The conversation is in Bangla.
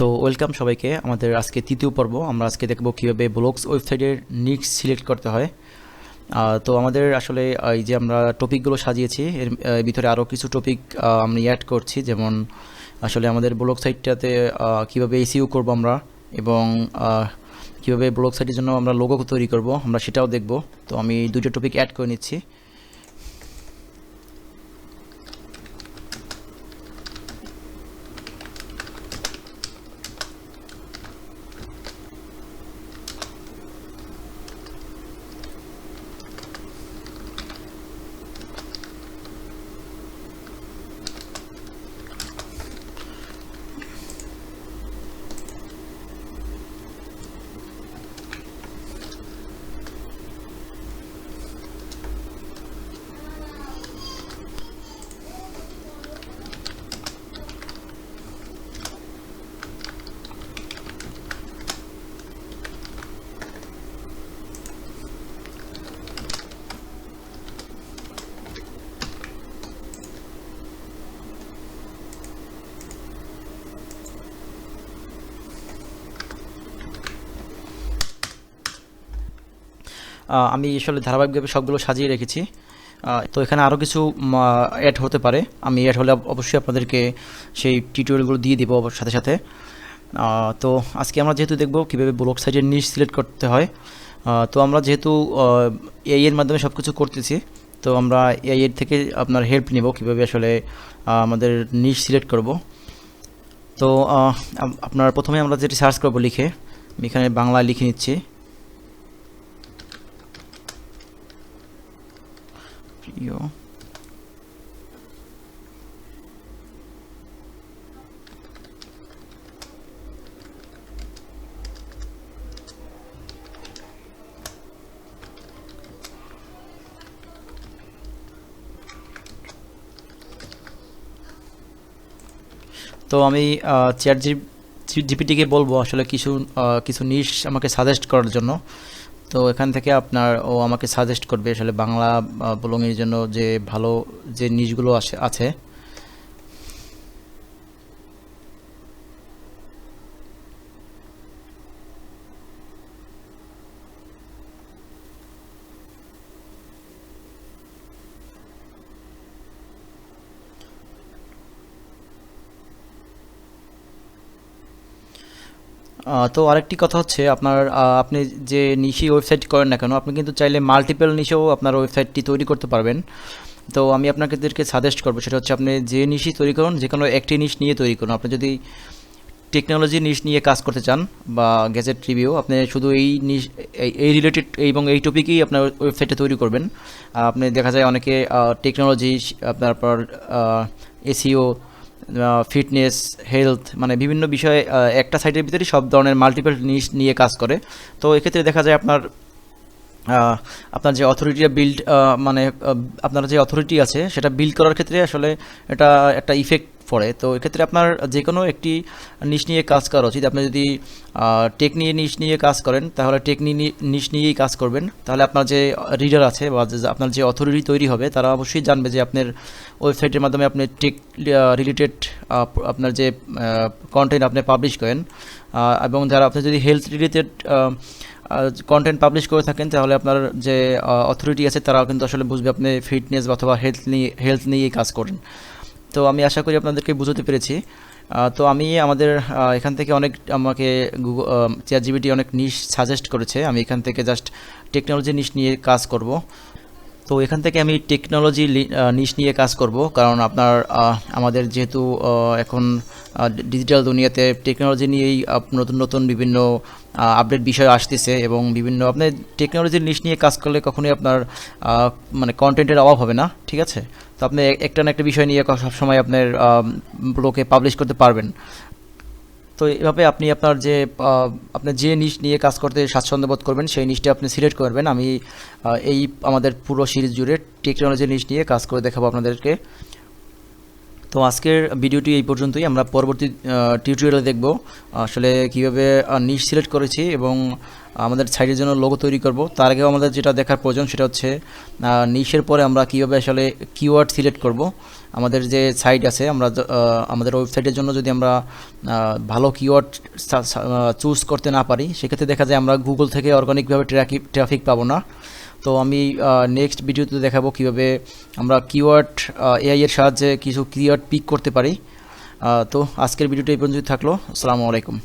তো ওয়েলকাম সবাইকে। আমাদের আজকে তৃতীয় পর্ব। আমরা আজকে দেখব কীভাবে ব্লগস ওয়েবসাইটের নিক্স সিলেক্ট করতে হয়। তো আমাদের আসলে এই যে আমরা টপিকগুলো সাজিয়েছি, এর ভিতরে আরও কিছু টপিক আমরা অ্যাড করছি। যেমন, আসলে আমাদের ব্লগ সাইটটাতে কীভাবে এসিও করব আমরা এবং কীভাবে ব্লগ সাইটের জন্য আমরা লোগো তৈরি করব, আমরা সেটাও দেখব। তো আমি দুটো টপিক অ্যাড করে নিচ্ছি। আমি আসলে ধারাবাহিকভাবে সবগুলো সাজিয়ে রেখেছি। তো এখানে আরও কিছু অ্যাড হতে পারে। আমি অ্যাড হলে অবশ্যই আপনাদেরকে সেই টিউটোরিয়ালগুলো দিয়ে দেবো সাথে সাথে। তো আজকে আমরা যেহেতু দেখব কীভাবে ব্লক সাইজের নিচ সিলেক্ট করতে হয় তো আমরা যেহেতু এআই এর মাধ্যমে সব কিছু করতেছি, তো আমরা এআই এর থেকে আপনার হেল্প নিব কীভাবে আসলে আমাদের নিচ সিলেক্ট করব। তো আপনার প্রথমে আমরা যেটি সার্চ করব লিখে, আমি এখানে বাংলা লিখে নিচ্ছি। প্রিয় তো আমি চ্যাট জিপিটিকে বলব আসলে কিছু কিছু নিশ আমাকে সাজেস্ট করার জন্য। তো এখান থেকে আপনার ও আমাকে সাজেস্ট করবে আসলে বাংলা ব্লগিংয়ের জন্য যে ভালো যে নিউজগুলো আছে তো আরেকটি কথা হচ্ছে আপনার আপনি যে নিশি ওয়েবসাইট করেন না কেন, আপনি কিন্তু চাইলে মাল্টিপল নিশেও আপনার ওয়েবসাইটটি তৈরি করতে পারবেন। তো আমি আপনাদেরকে সাজেস্ট করব, সেটা হচ্ছে আপনি যে নিশি তৈরি করুন, যে কোনো একটি নিশ নিয়ে তৈরি করুন। আপনি যদি টেকনোলজি নিশ নিয়ে কাজ করতে চান বা গ্যাজেট রিভিউ আপনি শুধু এই নিশ, এই- রিলেটেড এবং এই টপিকেই আপনার ওয়েবসাইটে তৈরি করবেন। আপনি দেখা যায় অনেকে টেকনোলজি আপনার পর এসিও ফিটনেস হেলথ মানে বিভিন্ন বিষয়ে একটা সাইটের ভিতরেই সব ধরনের মাল্টিপল নিশ নিয়ে কাজ করে। তো এক্ষেত্রে দেখা যায় আপনার আপনার যে অথরিটি বিল্ড মানে আপনার যে অথরিটি আছে, সেটা বিল্ড করার ক্ষেত্রে আসলে এটা একটা ইফেক্ট পড়ে। তো এক্ষেত্রে আপনার যে কোনো একটি নিশ নিয়ে কাজ করা উচিত। আপনি যদি টেক নিয়ে নিশ নিয়ে কাজ করেন, তাহলে টেক নিয়ে নিশ নিয়েই কাজ করবেন। তাহলে আপনার যে রিডার আছে বা আপনার যে অথরিটি তৈরি হবে, তারা অবশ্যই জানবে যে আপনার ওয়েবসাইটের মাধ্যমে আপনি টেক রিলেটেড আপনার যে কন্টেন্ট আপনি পাবলিশ করেন। এবং যারা আপনি যদি হেলথ রিলেটেড কন্টেন্ট পাবলিশ করে থাকেন, তাহলে আপনার যে অথরিটি আছে, তারাও কিন্তু আসলে বুঝবে আপনি ফিটনেস অথবা হেলথ নিয়ে হেলথ নিয়েই কাজ করেন। তো আমি আশা করি আপনাদেরকে বুঝতে পেরেছি। তো আমি আমাদের এখান থেকে অনেক আমাকে গুগল চেয়ার জিবিটি অনেক নিশ সাজেস্ট করেছে। আমি এখান থেকে জাস্ট টেকনোলজি নিশ নিয়ে কাজ করব। তো এখান থেকে আমি টেকনোলজি নিশ নিয়ে কাজ করব। কারণ আপনার আমাদের যেহেতু এখন ডিজিটাল দুনিয়াতে টেকনোলজি নিয়েই নতুন নতুন বিভিন্ন আপডেট বিষয় আসতেছে এবং বিভিন্ন আপনি টেকনোলজির নিশ নিয়ে কাজ করলে কখনোই আপনার মানে কন্টেন্টের অভাব হবে না, ঠিক আছে? তো আপনি এক- একটা না একটা বিষয় নিয়ে সবসময় আপনার ব্লগে পাবলিশ করতে পারবেন। তো এভাবে আপনি আপনার যে আপনার যে নিশ নিয়ে কাজ করতে স্বাচ্ছন্দ্য বোধ করবেন, সেই নিশটা আপনি সিলেক্ট করবেন। আমি এই আমাদের পুরো সিরিজ জুড়ে টেকনোলজি নিশ নিয়ে কাজ করে দেখাবো আপনাদেরকে। তো আজকের ভিডিওটি এই পর্যন্তই। আমরা পরবর্তী টিউটোরিয়ালে দেখব, আসলে কীভাবে নিশ সিলেক্ট করেছি এবং আমাদের সাইটের জন্য লোগো তৈরি করব। তার আগেও আমাদের যেটা দেখার প্রয়োজন সেটা হচ্ছে নিশের পরে আমরা কীভাবে আসলে কিওয়ার্ড সিলেক্ট করব। আমাদের যে সাইট আছে, আমরা আমাদের ওয়েবসাইটের জন্য যদি আমরা ভালো কিওয়ার্ড চুজ করতে না পারি, সেক্ষেত্রে দেখা যায় আমরা গুগল থেকে অর্গানিকভাবে ট্রাফিক পাবো না। তো আমি নেক্সট ভিডিওতে দেখাবো কীভাবে আমরা কিওয়ার্ড এআই এর সাহায্যে কিছু কিওয়ার্ড পিক করতে পারি। তো আজকের ভিডিওটা এই পর্যন্ত থাকল। আসসালামু আলাইকুম।